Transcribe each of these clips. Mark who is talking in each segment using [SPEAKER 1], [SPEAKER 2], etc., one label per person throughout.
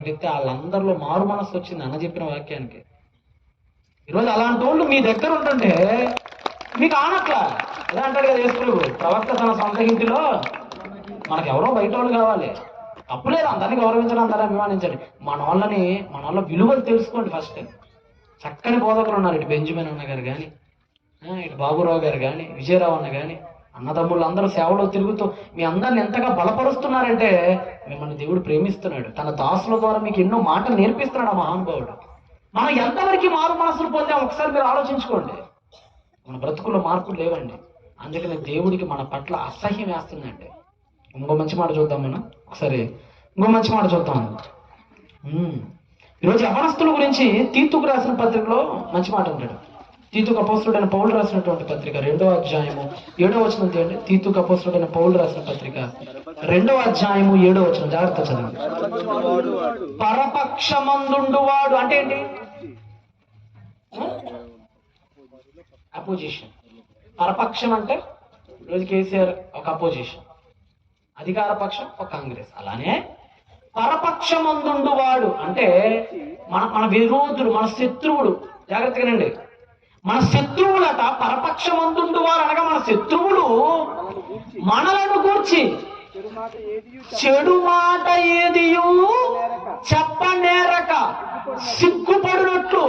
[SPEAKER 1] వ్యక్తి వాళ్ళందరిలో మారు మనసు వచ్చింది అన్న చెప్పిన వాక్యానికి. ఈరోజు అలాంటి వాళ్ళు మీ దగ్గర ఉంటుంటే మీకు ఆనట్లా ఎలా అంటాడు కదా యేసుప్రభు ప్రవక్త తన సొంత ఇంటిలో మనకు ఎవరో బయట వాళ్ళు కావాలి తప్పులేదు అందరినీ గౌరవించడం అందరూ అభిమానించండి మన వాళ్ళని మన వాళ్ళ విలువలు తెలుసుకోండి ఫస్ట్. చక్కని బోధకులు ఉన్నారు ఇటు బెంజమిన్ అన్న గారు కానీ ఇటు బాబురావు గారు కానీ విజయరావు అన్న కానీ అన్నదమ్ములు అందరూ సేవలో తిరుగుతూ మీ అందరిని ఎంతగా బలపరుస్తున్నారంటే మిమ్మల్ని దేవుడు ప్రేమిస్తున్నాడు. తన దాసుల ద్వారా మీకు ఎన్నో మాటలు నేర్పిస్తున్నాడు ఆ మహానుభావుడు. మనం ఎంతవరకు మారు మనసులు పొందాం ఒకసారి మీరు ఆలోచించుకోండి. మన బ్రతుకుల్లో మార్పులు లేవండి. అందుకని దేవుడికి మన పట్ల అసహ్యం వేస్తుందండి. ఇంకో మంచి మాట చూద్దాం మనం. ఒకసారి ఇంకో మంచి మాట చూద్దాం. ఈరోజు యవనస్తుల గురించి తీర్తుకు రాసిన పత్రికలో మంచి మాట ఉంటాడు. తీతు అపోస్తుడైన పౌలు రాసినటువంటి పత్రిక రెండవ అధ్యాయము ఏడో వచనం తీయండి. తీతు అపోస్తుడైన పౌలు రాసిన పత్రిక రెండవ అధ్యాయము ఏడో వచనం. జాగ్రత్త చదవండి. పరపక్షమందుండువాడు అంటే ఏంటి? అపోజిషన్. పరపక్షం అంటే రోజు కేసీఆర్ ఒక అపోజిషన్. అధికార పక్షం ఒక కాంగ్రెస్. అలానే పరపక్షమందుండువాడు అంటే మన మన విరోధుడు మన శత్రువుడు. జాగ్రత్తగానండి. మన శత్రువులట పరపక్షమందుండు వారు అనగా మన శత్రువులు మనలను గూర్చి చెడు మాట ఏదియు చెప్పనేరక సిగ్గుపడినట్లు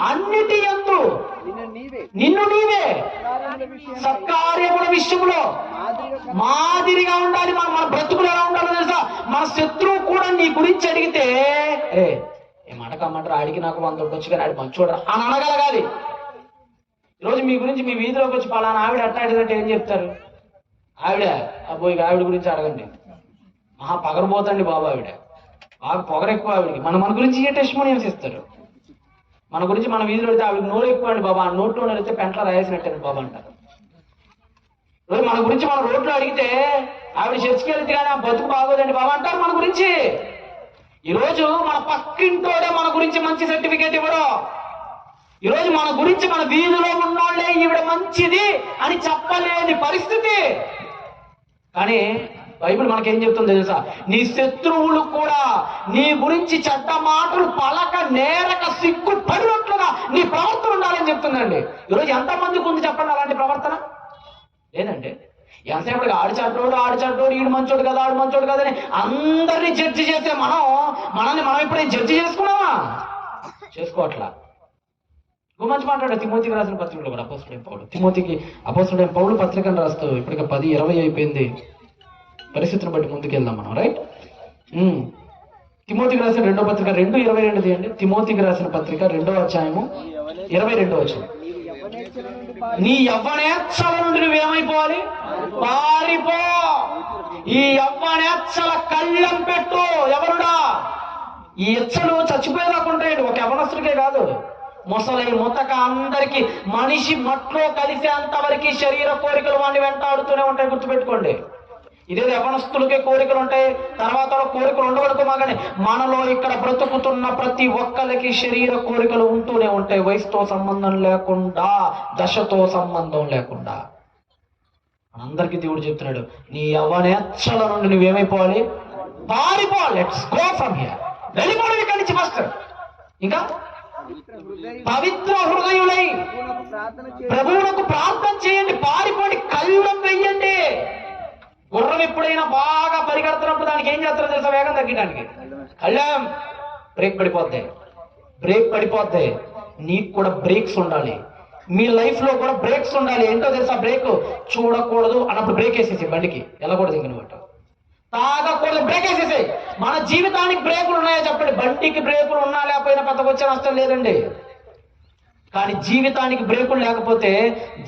[SPEAKER 1] అన్నిటి ఎందు
[SPEAKER 2] నిన్ను నీవే
[SPEAKER 1] సత్కార్యముల విషయంలో
[SPEAKER 2] మాదిరిగా
[SPEAKER 1] ఉండాలి. మన మన బ్రతుకులు ఎలా ఉండాలో తెలుసా? మన శత్రువు కూడా నీ గురించి అడిగితే ఏ ఏ ఆడికి నాకు వంద ఉండొచ్చు కానీ ఆడి మంచోడరా అని అనగలగాలి. ఈరోజు మీ గురించి మీ వీధిలోకి వచ్చి పలానా ఆవిడ అట్టాడినట్టు ఏం చెప్తారు? ఆవిడ అబ్బో ఆవిడ గురించి అడగండి. మహా పగరబోతండి బాబు ఆవిడ. బాగా పొగరెక్కువ ఆవిడకి. మన మన గురించి ఏ టెస్టిమోనియల్స్ ఇస్తారు? మన గురించి మన వీధిలో వెళ్తే ఆవిడకి నోరు ఎక్కువ అండి బాబా. ఆ నోట్లో అయితే పెంటలో రాయేసినట్టు బాబా అంటారు రోజు మన గురించి మన రోడ్లో అడిగితే ఆవిడ చర్చికి వెళ్తే కానీ ఆ బతుకు బాగోదండి బాబా అంటారు మన గురించి. ఈరోజు మన పక్కింటోడే మన గురించి మంచి సర్టిఫికేట్ ఇవ్వడం. ఈరోజు మన గురించి మన వీధిలో ఉన్నోళ్ళే ఈవిడ మంచిది అని చెప్పలేని పరిస్థితి. కానీ బైబిల్ మనకేం చెప్తుంది తెలుసా? నీ శత్రువులు కూడా నీ గురించి చెడ్డ మాటలు పలక నేరక సిగ్గు పడినట్లుగా నీ ప్రవర్తన ఉండాలని చెప్తుందండి ఈరోజు ఎంతమందికి ఉంది చెప్పండి అలాంటి ప్రవర్తన? లేదండి. ఎంతసేపటికి ఆడి చట్టోడు ఆడి చట్టోడు ఈడు మంచోడు కదా ఆడు మంచోడు కదా అని అందరినీ జడ్జి చేస్తే మనం మనల్ని మనం ఎప్పుడైనా జడ్జి చేసుకున్నావా చేసుకోవట్లా. ఇంకో మంచి మాట్లాడు. తిమోతికి రాసిన పత్రికలో కూడా అపోసుడైన పౌలు. తిమోతికి అపోసుడైన పౌలు పత్రికను రాస్తూ ఇప్పటికే పది ఇరవై అయిపోయింది. పరిస్థితిని బట్టి ముందుకెళ్దాం మనం రైట్ తిమోతికి రాసిన రెండో పత్రిక రెండు ఇరవై రెండు తీయండి తిమోతికి రాసిన పత్రిక రెండో అధ్యాయము ఇరవై రెండో వచ్చింది
[SPEAKER 2] నుండి
[SPEAKER 1] నీ యవ్వనేచ్చల నుండి నువ్వేమైపోవాలి పారిపో. ఈ యవ్వనేచ్చల కళ్ళం పెట్టు. ఎవరుడా? ఈ ఇచ్చలు చచ్చిపోయేదాకా ఒక యవనస్తుడికే కాదు. ముసలి ముతక అందరికి మనిషి మట్లో కలిసేంత వరకు శరీర కోరికలు వాడిని వెంటాడుతూనే ఉంటాయి గుర్తుపెట్టుకోండి. ఇదే యవనస్తులకే కోరికలు ఉంటాయి తర్వాత కోరికలు ఉండగలుగుతామా? కానీ మనలో ఇక్కడ బ్రతుకుతున్న ప్రతి ఒక్కరికి శరీర కోరికలు ఉంటూనే ఉంటాయి. వయసుతో సంబంధం లేకుండా దశతో సంబంధం లేకుండా. అందరికీ దేవుడు చెప్తున్నాడు నీ యవనేచ్ఛల నుండి నువ్వేమైపోవాలి? పారిపోవాలి లెట్స్ గో ఫ్రమ్ హియర్. వెళ్ళిపోవడం ఇక్కడి నుంచి ఫస్ట్. ఇంకా?
[SPEAKER 2] పవిత్ర హృదయం
[SPEAKER 1] పవిత్ర హృదయులై
[SPEAKER 2] ప్రభువునకు ప్రార్థన చేయ
[SPEAKER 1] ప్రభువులకు ప్రార్థన చేయండి. పారిపోండి. కళ్ళం వెయ్యండి. గుర్రం ఎప్పుడైనా బాగా పరిగెడుతున్నప్పుడు దానికి ఏం చేస్తారో తెలుసా వేగం తగ్గడానికి కళ్ళం. బ్రేక్ పడిపోద్ది. బ్రేక్ పడిపోద్ది. నీకు కూడా బ్రేక్స్ ఉండాలి. మీ లైఫ్లో కూడా బ్రేక్స్ ఉండాలి. ఏంటో తెలుసా బ్రేక్? చూడకూడదు. అన్నప్పుడు బ్రేక్ వేసేసి బండికి. వెళ్ళకూడదు ఇంక నువ్వు అటు. తాగకూడదు. బ్రేక్ వేసేసాయి. మన జీవితానికి బ్రేకులు ఉన్నాయో చెప్పండి. బండికి బ్రేకులు ఉన్నా లేకపోయినా పెద్దగా వచ్చే నష్టం లేదండి. కానీ జీవితానికి బ్రేకులు లేకపోతే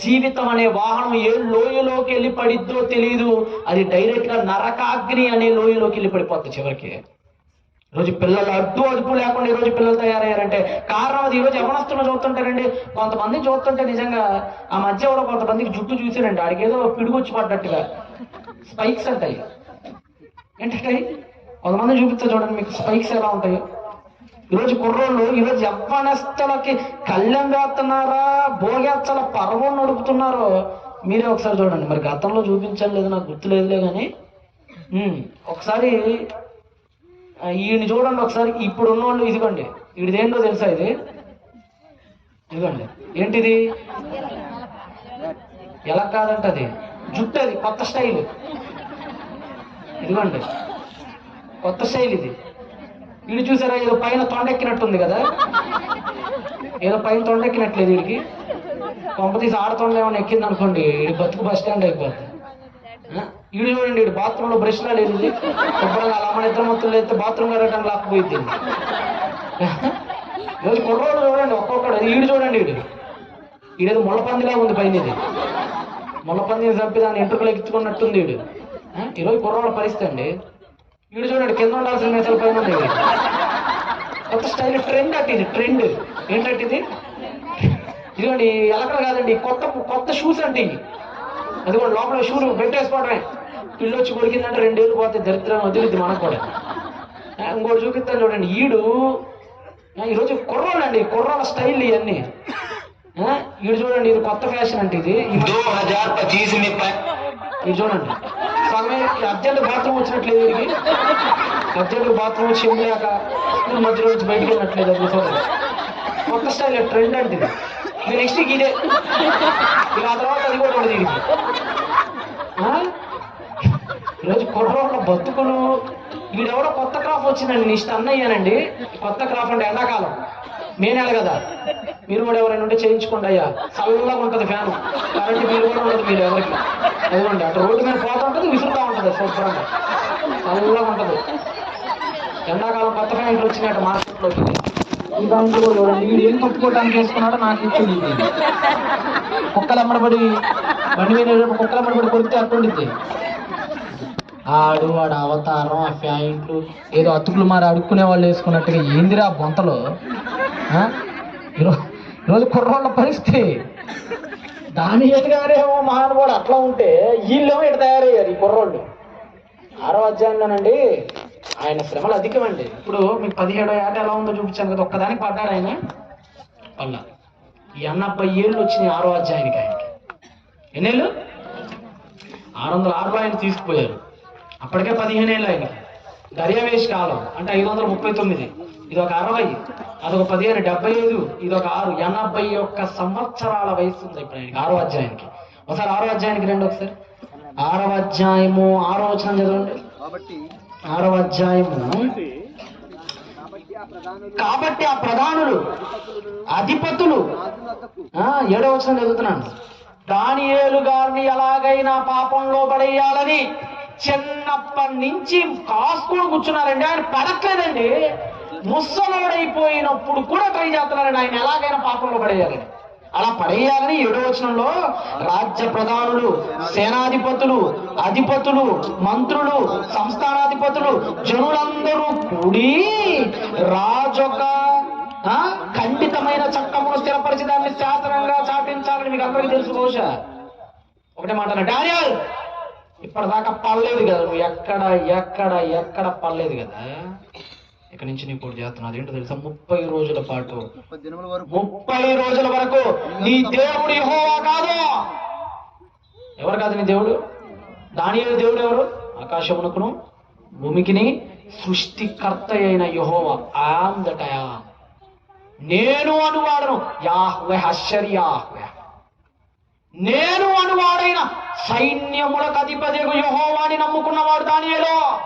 [SPEAKER 1] జీవితం అనే వాహనం ఏ లోయలోకి వెళ్ళి పడిద్దో తెలియదు అది డైరెక్ట్గా నరకాగ్ని అనే లోయలోకి వెళ్ళి పడిపోద్ది చివరికి. ఈరోజు పిల్లలు అడ్డు అదుపు లేకుండా ఈరోజు పిల్లలు తయారయ్యారంటే కారణం అది ఈరోజు యవనస్తులు చూస్తుంటారండి. కొంతమంది చూస్తుంటే నిజంగా ఆ మధ్య కూడా కొంతమందికి జుట్టు చూసారండి ఆడికి ఏదో పిడుగొచ్చి పడ్డట్టుగా. స్పైక్స్ అంటాయి. ఏంటంటే కొంతమంది చూపిస్తా చూడండి మీకు స్పైక్స్ ఎలా ఉంటాయో. ఈరోజు కుర్రోళ్ళు ఈరోజు యవ్వనస్తులకి కళ్యాణం వేస్తున్నారా భోగేచ్చల పర్వం నడుపుతున్నారో మీరే ఒకసారి చూడండి. మరి గతంలో చూపించడం లేదు నాకు గుర్తులేదులే కానీ. ఒకసారి ఈయన చూడండి ఒకసారి. ఇప్పుడు ఉన్నోళ్ళు ఇదిగోండి వీడిదేంటో తెలుసా ఇది? ఇదిగోండి ఏంటిది? ఎలా కాదంట అది? జుట్టు అది కొత్త స్టైల్. ఇదిగోండి. కొత్త స్టైల్ ఇది. వీడు చూసారా ఏదో పైన తొండెక్కినట్టుంది కదా? ఏదో పైన తొండెక్కినట్లేదు వీడికి. కొంప తీసి ఆడతొండ ఏమైనా ఎక్కింది అనుకోండి వీడి బతుకు బస్ స్టాండ్ అయిపోద్ది. వీడు చూడండి వీడు బాత్రూంలో బ్రష్లా లేదు ఇది శుభ్రంగా అలా అమ్మ నిద్ర మొత్తం లేస్తే బాత్రూమ్ కడగడానికి లాక్కుపోయింది ఈరోజు కుర్రోడు చూడండి ఒక్కొక్కడు. వీడు చూడండి వీడు. వీడేదో ముళ్ళపందిలా ఉంది పైన ఇది. ముళ్ళపందిని చంపి దాన్ని ఎంట్రుకలు ఎక్కించుకున్నట్టుంది వీడు. ఈరోజు కుర్రోళ్ళ పరిస్థితి అండి. వీడు చూడండి కింద ఉండాల్సిన మెసలు పైన కొత్త స్టైల్ ట్రెండ్ అట్ ఇది ట్రెండ్. ఏంటంటే ఇది? ఇదిగోండి ఎలకలు కాదండి కొత్త కొత్త షూస్ అంటే అది కూడా లోపల షూలు పెట్టేసుకోవడమే. పిల్లు వచ్చి కొడికిందంటే రెండేళ్ళు పోతే దరిద్రం వదిలిద్ది మనకు కూడా. ఇంకోటి చూపిస్తాను చూడండి ఈడు ఈరోజు కుర్రోళ్ళు అండి స్టైల్ ఇవన్నీ. ఈడు చూడండి ఇది కొత్త ఫ్యాషన్ అంటే ఇది. ఇది చూడండి. సగమే అర్జెంట్ బాత్రూమ్ వచ్చినట్లేదు వీరికి అర్జెంట్ బాత్రూమ్ వచ్చి ఉండలేక మధ్యలో నుంచి బయటికి వెళ్ళట్లేదు అది కొత్త స్టైల్ ట్రెండ్ అంటే ఇది. నెక్స్ట్ ఇదే. ఇక ఆ తర్వాత అది కూడా ఉండదు దీనికి ఈరోజు కుర్రోళ్ళ బతుకులు. వీడెవడో కొత్త క్రాఫ్ వచ్చిందండి నీ ఇష్టం అయ్యానండి కొత్త క్రాఫ్ అంటే ఎండాకాలం. మే నెల కదా. మీరు కూడా ఎవరైనా ఉంటే చేయించుకోండి అయ్యా. చల్లగా ఉంటుంది ఫ్యాన్. కరెంట్ బిల్ కూడా ఉండదు మీరు ఎవరికి. అదిగోండి అటు రోడ్డు మీద పోతా ఉంటుంది విసురుతూ ఉంటుంది శుభ్రంగా. చల్లగా ఉంటుంది. ఎండాకాలం కొత్త ఫ్యాన్లు వచ్చినట్టు మార్కెట్లోకి. ఈ దాంట్లో కూడా చూడండి వీడు ఏం కప్పుకోవడానికి వేసుకున్నాడో నాకు ఇచ్చింది కుక్కలు అమ్మడబడి బండి మీద కుక్కలు అమ్మడబడి కొరికితే అట్టుండిద్ది ఆడు వాడు అవతారం ఆ ప్యాంట్లు ఏదో అతుకులు మరి అడుక్కునే వాళ్ళు వేసుకున్నట్టుగా ఏందిరా బొంతలో? ఈరోజు ఈరోజు కుర్రోళ్ళ పరిస్థితి. దాని ఎదుగారేమో మహానుభావుడు అట్లా ఉంటే వీళ్ళేమో ఇటు తయారయ్యారు ఈ కుర్రోళ్ళు. ఆరో అధ్యాయంలోనండి ఆయన శ్రమలు అధికమండి. ఇప్పుడు మీకు పదిహేడో ఏట ఎలా ఉందో చూపించాను కదా ఒక్కదానికి పడ్డాడు ఆయన. వల్ల ఎనభై ఏళ్ళు వచ్చినాయి ఆరో అధ్యాయానికి ఆయనకి. ఎన్నేళ్ళు? ఆరు వందల ఆరులో ఆయన తీసుకుపోయారు. అప్పటికే పదిహేను ఏళ్ళు ఆయనకి. దర్యావేష్ కాలం అంటే ఐదు వందల ముప్పై తొమ్మిది. ఇది ఒక అరవై అదొక పదిహేను డెబ్బై ఐదు ఇది ఒక ఆరు ఎనభై ఒక్క సంవత్సరాల వయసు ఉంది ఇప్పుడు ఆయనకి ఆరో అధ్యాయానికి. ఒకసారి ఆరో అధ్యాయానికి రండి ఒకసారి. ఆరవ అధ్యాయము ఆరో వచనం చదవండి. ఆరవ అధ్యాయము.
[SPEAKER 2] కాబట్టి ఆ ప్రధానులు
[SPEAKER 1] అధిపతులు ఏడవ వచనం చదువుతున్నాను. దానియేలు గారిని ఎలాగైనా పాపంలో పడేయాలని చిన్నప్పటి నుంచి కాసుకొని కూర్చున్నారండి. ఆయన పడట్లేదండి ముసలోడైపోయినప్పుడు కూడా ట్రై ఆయన ఎలాగైనా పాపంలో పడేయాలి. అలా పడేయాలని ఏడో వచనంలో రాజ్య ప్రధానులు సేనాధిపతులు అధిపతులు మంత్రులు సంస్థానాధిపతులు జనులందరూ కూడి రాజొక ఆ, ఖండితమైన చట్టమును స్థిరపరిచి దాన్ని శాసనంగా చాటించాలని మీకు అందరికీ తెలుసు బహుశా. ఒకటే మాట డానియల్ ఇప్పటిదాకా పడలేదు కదా నువ్వు. ఎక్కడ ఎక్కడ ఎక్కడ పడలేదు కదా? ఇక్కడి నుంచి కూడా చేస్తున్నా అదేంటో తెలుసా? ముప్పై రోజుల పాటు.
[SPEAKER 2] ముప్పై
[SPEAKER 1] రోజుల వరకు నీ దేవుడు యెహోవా కాదు. ఎవరు కాదు నీ దేవుడు? దానియేలు దేవుడు ఎవరు? ఆకాశమునకును భూమికిని సృష్టికర్త అయిన యెహోవా. ఆమ్ దట్ నేను అనువాడను. యాహ్వె హషర్ యాహ్వె. నేను అనువాడైన సైన్యములకు అధిపతికు యహోవాని నమ్ముకున్నవాడు దానియేలో.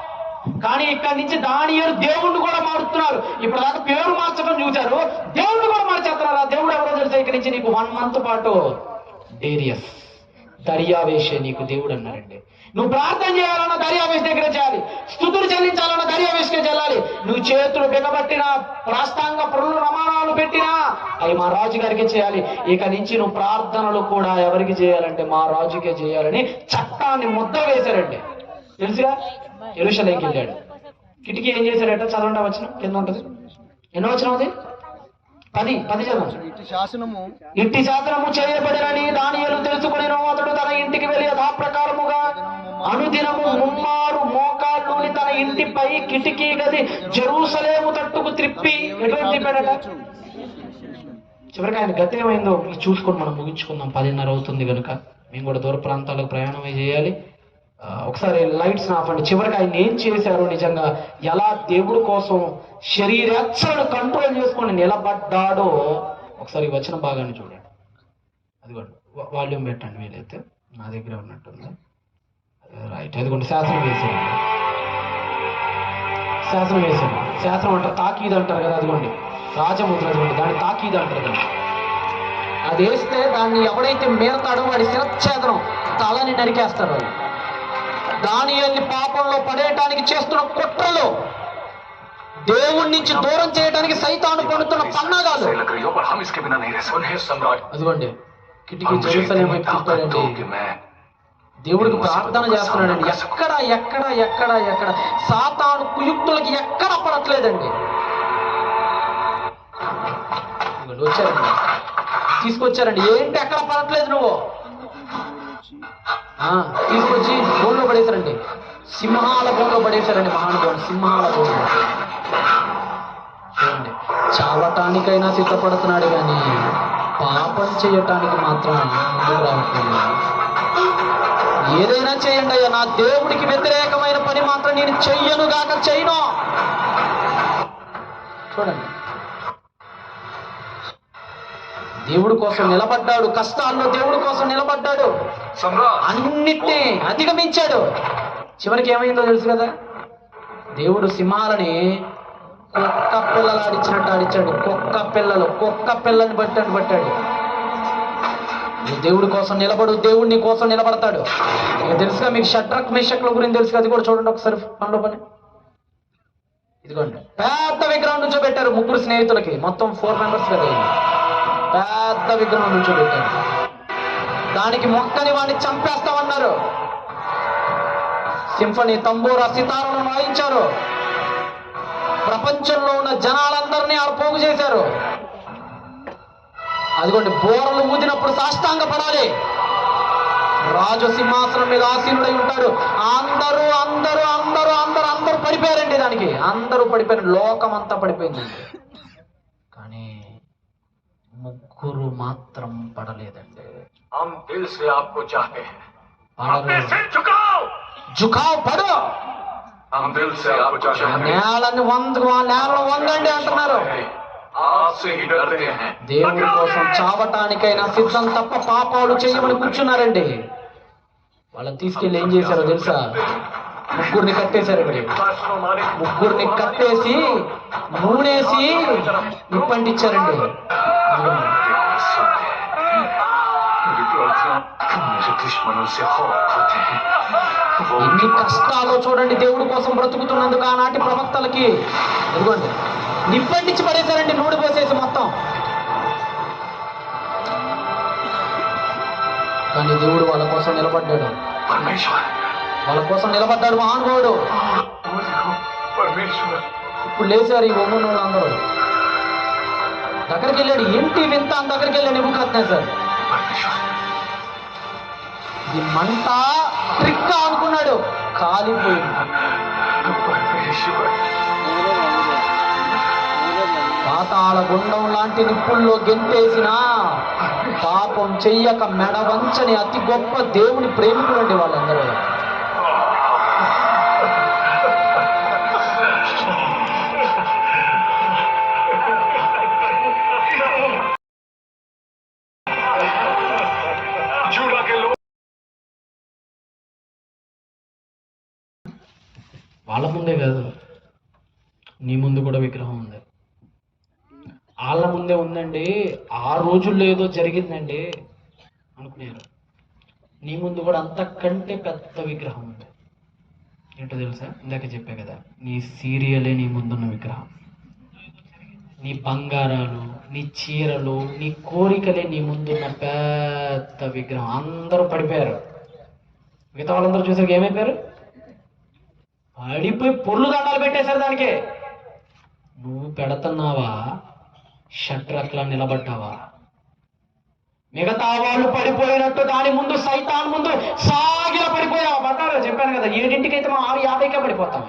[SPEAKER 1] కానీ ఇక్కడి నుంచి దానియేలు దేవుణ్ణి కూడా మారుతున్నారు. ఇప్పుడు దాకా పేరు మార్చడం చూశారు. దేవుణ్ణి కూడా మార్చేస్తున్నారు? ఆ దేవుడు ఎవరో తెలుసా ఇక్కడి నుంచి నీకు? వన్ మంత్ పాటు. డేరియస్. దర్యావేషే నీకు దేవుడు అన్నారండి. నువ్వు ప్రార్థన చేయాలన్న దర్యావేశ దగ్గర చేయాలి. స్థుతులు చెల్లించాలన్న దర్యావేశకే చెల్లాలి. నువ్వు చేతులు బిగబట్టినా ప్రాస్తాంగ పనులు రమాణాలు పెట్టినా అవి మా రాజు గారికి చేయాలి. ఇక నుంచి నువ్వు ప్రార్థనలు కూడా ఎవరికి చేయాలంటే మా రాజుకే చేయాలని చట్టాన్ని ముద్ద వేశారండి. తెలుసుగా? ఎరుషలేకి వెళ్ళాడు. కిటికీ ఏం చేశాడట? చదవండి వచ్చిన కింద ఉంటది. ఎన్నో వచ్చిన అది? పది పది చదవండి.
[SPEAKER 2] శాసనము.
[SPEAKER 1] ఇంటి శాసనము చేయబడినని దానియేలు తెలుసుకుని అతడు తన ఇంటికి వెళ్ళి యథాప్రకారముగా అనుదినము ముమ్మారు మోకాళ్ళుని తన ఇంటిపై కిటికీ గది జెరూసలేము తట్టుకు త్రిప్పి ఎటువంటి తిప్పాడట చివరికి ఆయన గతి ఏమైందో చూసుకొని మనం ముగించుకుందాం. పదిన్నర అవుతుంది కనుక మేము కూడా దూర ప్రాంతాలకు ప్రయాణం అయి చేయాలి. ఒకసారి లైట్స్ ఆపండి. చివరికి ఆయన ఏం చేశారు నిజంగా ఎలా దేవుడి కోసం శరీరేచ్ఛను కంట్రోల్ చేసుకొని నిలబడ్డాడో ఒకసారి వచ్చిన భాగాన్ని చూడండి. అదిగోండి వాల్యూమ్ పెట్టండి వీలైతే. నా దగ్గర ఉన్నట్టుంది. రైట్ అదిగోండి శాసనం వేసాను శాసనం వేసాను శాసనం అంటారు తాకీదు అంటారు కదా అదిగోండి రాజముద్ర అదిగోండి దాన్ని తాకీదు అంటారు కదా అది వేస్తే దాన్ని ఎవడైతే మేరతాడో వాడి శిరచ్ఛేదనం తలని నరికేస్తారు వాళ్ళు. దానియల్ని పాపంలో పడేయటానికి చేస్తున్న కుట్రలు దేవుడి నుంచి దూరం చేయడానికి సైతాను పడుతున్న పన్నాగాలు. అదిగోండి. కిటికీ దేవుడికి ప్రార్థన చేస్తున్నాడండి. ఎక్కడ ఎక్కడ ఎక్కడ ఎక్కడ. సాతాను కుయుక్తులకి ఎక్కడ పడట్లేదండి. వచ్చారండి. తీసుకొచ్చారండి. ఏంటి ఎక్కడ పడట్లేదు నువ్వు? తీసుకొచ్చి బోన్లో పడేశారండి. సింహాల బోన్లో పడేశారండి మహానుభావుడు సింహాల బోన్లో చూడండి చావటానికైనా సిద్ధపడుతున్నాడు కానీ పాపం చేయటానికి మాత్రం ముందుకు రావట్లేదు. ఏదైనా చేయండి అయ్యా నా దేవుడికి వ్యతిరేకమైన పని మాత్రం నేను చెయ్యను గాక చేయను చూడండి. దేవుడి కోసం నిలబడ్డాడు. కష్టాల్లో దేవుడి కోసం నిలబడ్డాడు. అన్నిటినీ అధిగమించాడు. చివరికి ఏమైందో తెలుసు కదా? దేవుడు సింహాలని కుక్క పిల్లలు ఆడిచ్చినట్టు ఆడిచ్చాడు. కుక్క పిల్లలు కుక్క పిల్లని బట్టాడు పట్టాడు. దేవుడి కోసం నిలబడు దేవుడిని నీ కోసం నిలబడతాడు. మీకు తెలుసుగా మీకు షట్రక్ మిషక్ల గురించి తెలుసు అది కూడా చూడండి ఒకసారి పనిలో పని. ఇదిగోండి. పెద్ద విగ్రహం నుంచో పెట్టారు ముగ్గురు స్నేహితులకి. మొత్తం ఫోర్ మెంబర్స్ కదా పెద్ద విగ్రహం నుంచోబెట్టారు దానికి మొక్కని వాడిని చంపేస్తామన్నారు. సింఫనీ తంబూరా సితారాలను వాయించారు. ప్రపంచంలో ఉన్న జనాలందరినీ ఆడ పోగు చేశారు. అదిగోండి బోరలు ఊదినప్పుడు సాష్టాంగ పడాలి రాజు సింహాసనం మీద ఆసీనుడై ఉంటాడు. అందరూ అందరూ అందరూ అందరూ అందరూ పడిపోయారండి దానికి. అందరూ పడిపోయారు లోకం అంతా ముగ్గురు మాత్రం పడలేదండి.
[SPEAKER 3] హమ్ దిల్ సే ఆప్కో
[SPEAKER 1] నేలని వంద నేలను వందండి అంటున్నారు. దేవుడి కోసం చావటానికైనా సిద్ధం తప్ప పాపాలు చేయమని కూర్చున్నారండి. వాళ్ళని తీసుకెళ్ళి ఏం చేశారో తెలుసా? ముగ్గురిని కట్టేశారు ఇక్కడ ముగ్గురిని కట్టేసి నూనేసి నిప్పంటిచ్చారండి ఎన్ని కష్టాలు చూడండి దేవుడి కోసం బ్రతుకుతున్నందుకు ఆనాటి ప్రవక్తలకి. ఎందుకండి నిప్పండించి పడేశారండి నూనె పోసేసి మొత్తం. కానీ దేవుడు వాళ్ళ కోసం నిలబడ్డాడు. వాళ్ళ కోసం నిలబడ్డాడు మహానుభావుడు. ఇప్పుడు లేచారు ఈ నూనె అందరూ. దగ్గరికి వెళ్ళాడు ఏంటి వింత? అని దగ్గరికి వెళ్ళాడు నిబుకత్నే సార్? ఇది మంట ట్రిక్ అనుకున్నాడు. కాలిపోయింది. పాతాల గుండం లాంటి నిప్పుల్లో గెంతేసిన పాపం చెయ్యక మెడవంచని అతి గొప్ప దేవుని ప్రేమికులండి వాళ్ళందరూ. రోజుల్లో ఏదో జరిగిందండి అనుకున్నారు నీ ముందు కూడా అంతకంటే పెద్ద విగ్రహం ఉంది. ఏంటో తెలుసా? ఇందాక చెప్పా కదా నీ సీరియలే నీ ముందున్న విగ్రహం. నీ బంగారాలు నీ చీరలు నీ కోరికలే నీ ముందున్న పెద్ద విగ్రహం. అందరూ పడిపోయారు. మిగతా వాళ్ళందరూ చూసాక ఏమైపోయారు? పడిపోయి పొర్లు దండాలు పెట్టేశారు దానికి. నువ్వు పెడుతున్నావా? షట్టర్ అట్లా నిలబడ్డావా? మిగతా వాళ్ళు పడిపోయినట్టు దాని ముందు సైతాన్ ముందు సాగిల పడిపోయావా. పడ్డారు చెప్పాను కదా ఏడింటికి అయితే మనం ఆరు యాభైకే పడిపోతాం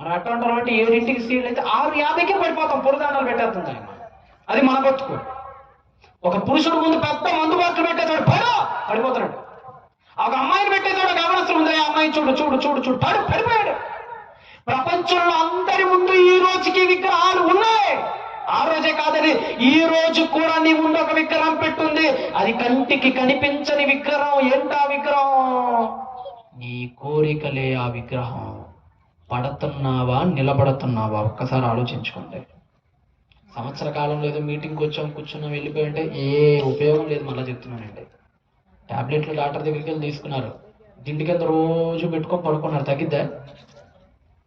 [SPEAKER 1] మనం ఎట్లా ఉంటాం అంటే ఏడింటికి సీట్లు అయితే ఆరు యాభైకే పడిపోతాం పురదానాలు పెట్టేస్తుంది ఆయన అది మన బతుకు. ఒక పురుషుడు ముందు పెద్ద మందు బాట్లు పెట్టేశాడు పడు! పడిపోతున్నాడు. ఒక అమ్మాయిని పెట్టేశాడు గమనిస్తుంది ఉంది ఆ అమ్మాయి చూడు చూడు చూడు చూడు పడు పడిపోయాడు. ప్రపంచంలో అందరి ముందు ఈ రోజుకి విగ్రహాలు ఉన్నాయి. ఆ రోజే కాదని ఈ రోజు కూడా నీ ముందు ఒక విగ్రహం పెట్టుంది. అది కంటికి కనిపించని విగ్రహం. ఏంటా విగ్రహం? నీ కోరికలే ఆ విగ్రహం. పడుతున్నావా? నిలబడుతున్నావా? ఒక్కసారి ఆలోచించుకోండి. సంవత్సర కాలంలో ఏదో మీటింగ్కి వచ్చాం కూర్చున్నాం వెళ్ళిపోయింటే ఏ ఉపయోగం లేదు మళ్ళీ చెప్తున్నానండి. టాబ్లెట్లు డాక్టర్ దగ్గరికి వెళ్ళి తీసుకున్నారు. దిండి కింద రోజు పెట్టుకొని పడుకున్నారు. తగ్గిద్దా?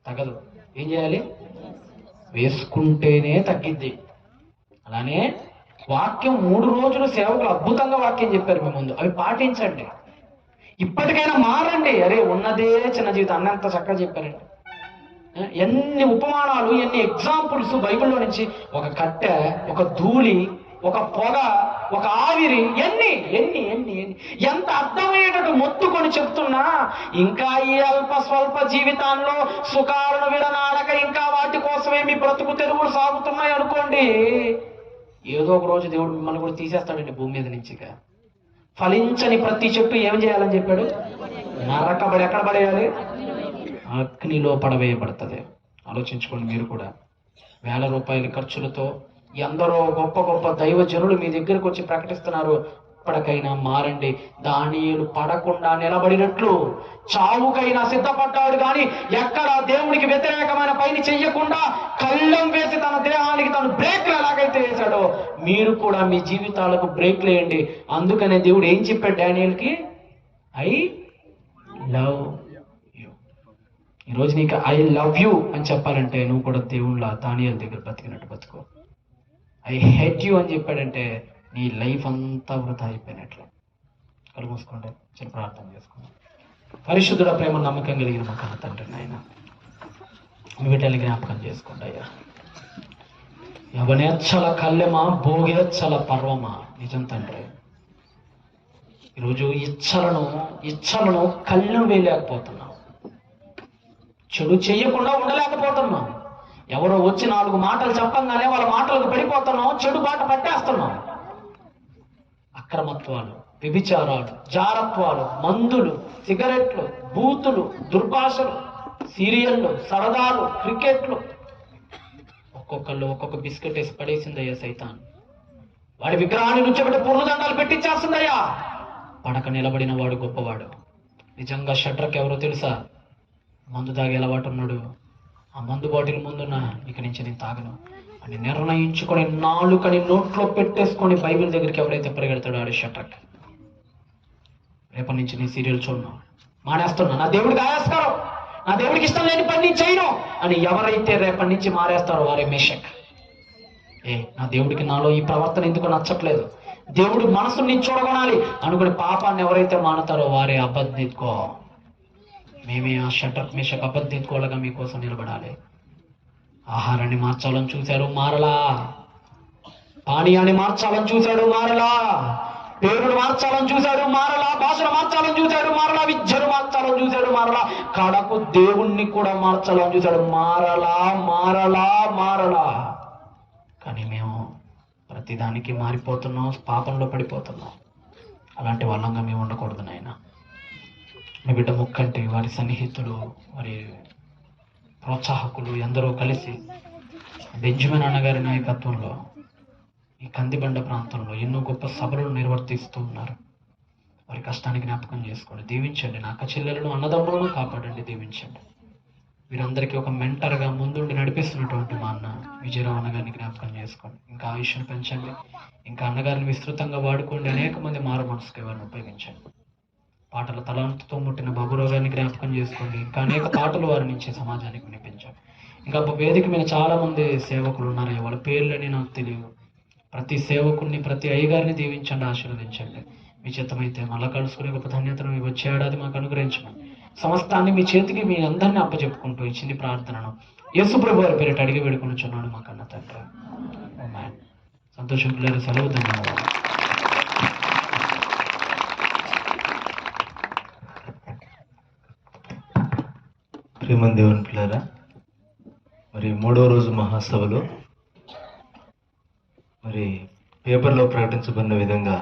[SPEAKER 1] తగ్గదు. ఏం చేయాలి? వేసుకుంటేనే తగ్గిద్ది. అలానే వాక్యం మూడు రోజులు సేవకులు అద్భుతంగా వాక్యం చెప్పారు మీ ముందు. అవి పాటించండి. ఇప్పటికైనా మారండి. అరే ఉన్నదే చిన్న జీవితం అన్నంత చక్కగా చెప్పారండి. ఎన్ని ఉపమానాలు ఎన్ని ఎగ్జాంపుల్స్ బైబిల్లో నుంచి ఒక కట్టె ఒక ధూళి ఒక పొగ ఒక ఆవిరి ఎన్ని ఎన్ని ఎన్ని ఎన్ని. ఎంత అర్థమయ్యేటట్టు మొత్తుకొని చెప్తున్నా ఇంకా ఈ అల్ప స్వల్ప జీవితాల్లో సుఖాలను విడనాడక ఇంకా వాటి కోసమే మీ బ్రతుకు తెరువులు సాగుతున్నాయి అనుకోండి. ఏదో ఒక రోజు దేవుడు మిమ్మల్ని కూడా తీసేస్తాడండి భూమి మీద నుంచి ఫలించని ప్రతి చెట్టు ఏం చేయాలని చెప్పాడు? నరకబడి ఎక్కడ పడేయాలి? అగ్నిలో పడవేయబడుతుంది. ఆలోచించుకోండి మీరు కూడా. వేల రూపాయల ఖర్చులతో ఎందరో గొప్ప గొప్ప దైవజనులు మీ దగ్గరకు వచ్చి ప్రకటిస్తున్నారు. ఇప్పటికైనా మారండి. దానియులు పడకుండా నిలబడినట్లు చావుకైనా సిద్ధపడ్డాడు కానీ ఎక్కడ దేవునికి వ్యతిరేకమైన పని చెయ్యకుండా కళ్ళం వేసి తన దేహానికి తను బ్రేక్లు ఎలాగైతే వేశాడో మీరు కూడా మీ జీవితాలకు బ్రేక్ వేయండి. అందుకనే దేవుడు ఏం చెప్పాడు డానియల్కి? ఐ లవ్ ఈరోజు నీకు ఐ లవ్ యూ అని చెప్పాలంటే నువ్వు కూడా దేవుళ్ళ దానియాల దగ్గర బతికినట్టు బతుకో. ఐ హెట్ యూ అని చెప్పాడంటే నీ లైఫ్ అంతా వృధా అయిపోయినట్లు. కళ్ళు మూసుకోండి చిన్న ప్రార్థన చేసుకోండి పరిశుద్ధుడ ప్రేమ నమ్మకం కలిగిన మా కన్న తండ్రి నాయన మీ బిడ్డల్ని జ్ఞాపకం చేసుకోండి అయ్యా. యవనేచ్చల కళ్ళెమా భోగేచ్చల పర్వమా నిజం తండ్రి. ఈరోజు ఇచ్చలను ఇచ్చలను కళ్ళెం వేయలేకపోతున్నాం. చెడు చేయకుండా ఉండలేకపోతున్నాం. ఎవరో వచ్చి నాలుగు మాటలు చెప్పంగానే వాళ్ళ మాటలకు పడిపోతున్నాం చెడు బాట పట్టేస్తున్నాం. అక్రమత్వాలు వ్యభిచారాలు జారత్వాలు మందులు సిగరెట్లు బూతులు దుర్భాషలు సీరియళ్ళు సరదాలు క్రికెట్లు. ఒక్కొక్కళ్ళు ఒక్కొక్క బిస్కెట్ వేసి పడేసిందయ్యా సైతాన్. వాడి విగ్రహాన్ని నుంచోబెట్టి పూర్ణదండాలు పెట్టించేస్తుందయ్యా. పడక నిలబడిన వాడు గొప్పవాడు. నిజంగా షట్రక్ ఎవరో తెలుసా? మందు తాగే అలవాటు ఉన్నాడు. ఆ మందు బాటిల్ ముందున్న ఇక నుంచి నేను తాగను. అని నిర్ణయించుకొని నాలుకని నోట్లో పెట్టేసుకొని బైబిల్ దగ్గరికి ఎవరైతే పరిగెడతాడో ఆడే షట్రక్. రేపటి నుంచి నేను సీరియల్ చూడను. మానేస్తున్నా నా దేవుడికి ఆయాస్కారం. నా దేవుడికి ఇష్టం లేని పని నేను చేయను అని ఎవరైతే రేపటి నుంచి మారేస్తారో వారే మేషక్. ఏ నా దేవుడికి నాలో ఈ ప్రవర్తన ఎందుకు నచ్చట్లేదు. దేవుడు మనసుని చూడగొనాలి అనుకుని పాపాన్ని ఎవరైతే మానతారో వారే అబద్ధికో మేమే ఆ షటర్ మిషక్ అబద్ధికోలుగా మీకోసం నిలబడాలి. ఆహారాన్ని మార్చాలని చూశారు మారలా. పానీయాన్ని మార్చాలని చూశాడు మారలా. పేరును మార్చాలని చూశాడు మారలా. భాషను మార్చాలని చూశాడు మారలా. విద్యను మార్చాలని చూశాడు మారలా. కడకు దేవుణ్ణి కూడా మార్చాలని చూశాడు మారలా మారలా మారలా. కానీ మేము ప్రతిదానికి మారిపోతున్నాం పాపంలో పడిపోతున్నాం. అలాంటి వాళ్ళంగా మేము ఉండకూడదు నాయన. బిడ్డ ముక్కంటే వారి సన్నిహితులు మరి ప్రోత్సాహకులు ఎందరో కలిసి బెంజమిన్ అన్నగారి నాయకత్వంలో ఈ కందిబండ ప్రాంతంలో ఎన్నో గొప్ప సభలను నిర్వర్తిస్తూ ఉన్నారు. వారి కష్టాన్ని జ్ఞాపకం చేసుకోండి. దీవించండి. నా అక్క చెల్లెలను అన్నదమ్ములను కాపాడండి. దీవించండి. వీరందరికీ ఒక మెంటర్గా ముందుండి నడిపిస్తున్నటువంటి మా అన్న విజయరావు అన్నగారిని జ్ఞాపకం చేసుకోండి. ఇంకా ఆయుష్ను పెంచండి. ఇంకా అన్నగారిని విస్తృతంగా వాడుకోండి. అనేక మంది మారు మనసుకు ఎవరిని ఉపయోగించండి. పాటల తలాంతుతో ముట్టిన బాబురావు గారిని జ్ఞాపకం చేసుకోండి. ఇంకా అనేక పాటలు వారి నుంచి సమాజానికి వినిపించాం ఇంకా వేదిక మీద చాలా మంది సేవకులు ఉన్నారు వాళ్ళ పేర్లని నాకు తెలియదు. ప్రతి సేవకుడిని ప్రతి అయ్యగారిని దీవించండి ఆశీర్వదించండి. మీ చిత్తమైతే మళ్ళా కలుసుకునే గొప్ప ధన్యతను మీ వచ్చే ఏడాది మాకు అనుగ్రహించమని. సమస్తాన్ని మీ చేతికి మీ అందరినీ అప్పచెప్పుకుంటూ ఇచ్చింది ప్రార్థనను యేసు వారి పేరిట అడిగి వేడుకొనుచున్నాడు మా కన్న తండ్రి. సంతోషం పిల్లలు సెలవు ధన్యవాదాలు.
[SPEAKER 4] ప్రేమన్ దేవుని పిల్లరా మరి మూడో రోజు మహాసభలో మరి పేపర్లో ప్రకటించబడిన విధంగా